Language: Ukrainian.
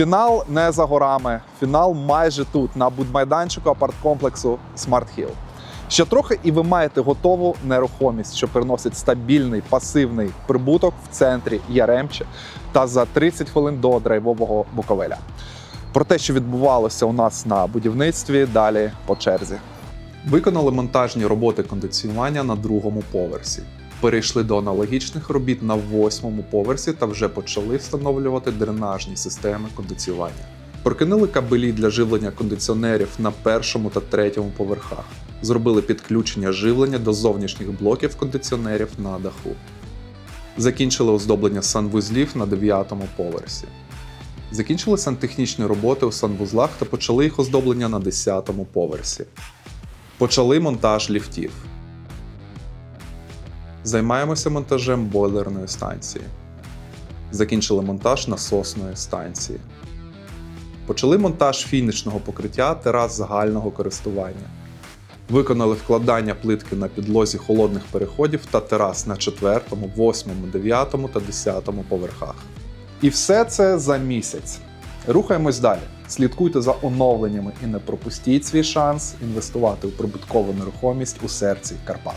Фінал не за горами. Фінал майже тут, на будмайданчику апарткомплексу Smart Hill. Ще трохи, і ви маєте готову нерухомість, що приносить стабільний пасивний прибуток в центрі Яремче та за 30 хвилин до драйвового Буковеля. Про те, що відбувалося у нас на будівництві, далі по черзі. Виконали монтажні роботи кондиціювання на другому поверсі. Перейшли до аналогічних робіт на восьмому поверсі та вже почали встановлювати дренажні системи кондиціювання. Прокинули кабелі для живлення кондиціонерів на першому та третьому поверхах. Зробили підключення живлення до зовнішніх блоків кондиціонерів на даху. Закінчили оздоблення санвузлів на дев'ятому поверсі. Закінчили сантехнічні роботи у санвузлах та почали їх оздоблення на 10-му поверсі. Почали монтаж ліфтів. Займаємося монтажем бойлерної станції. Закінчили монтаж насосної станції. Почали монтаж фінішного покриття терас загального користування. Виконали вкладання плитки на підлозі холодних переходів та терас на 4, 8, 9 та 10 поверхах. І все це за місяць. Рухаємось далі. Слідкуйте за оновленнями і не пропустіть свій шанс інвестувати у прибуткову нерухомість у серці Карпат.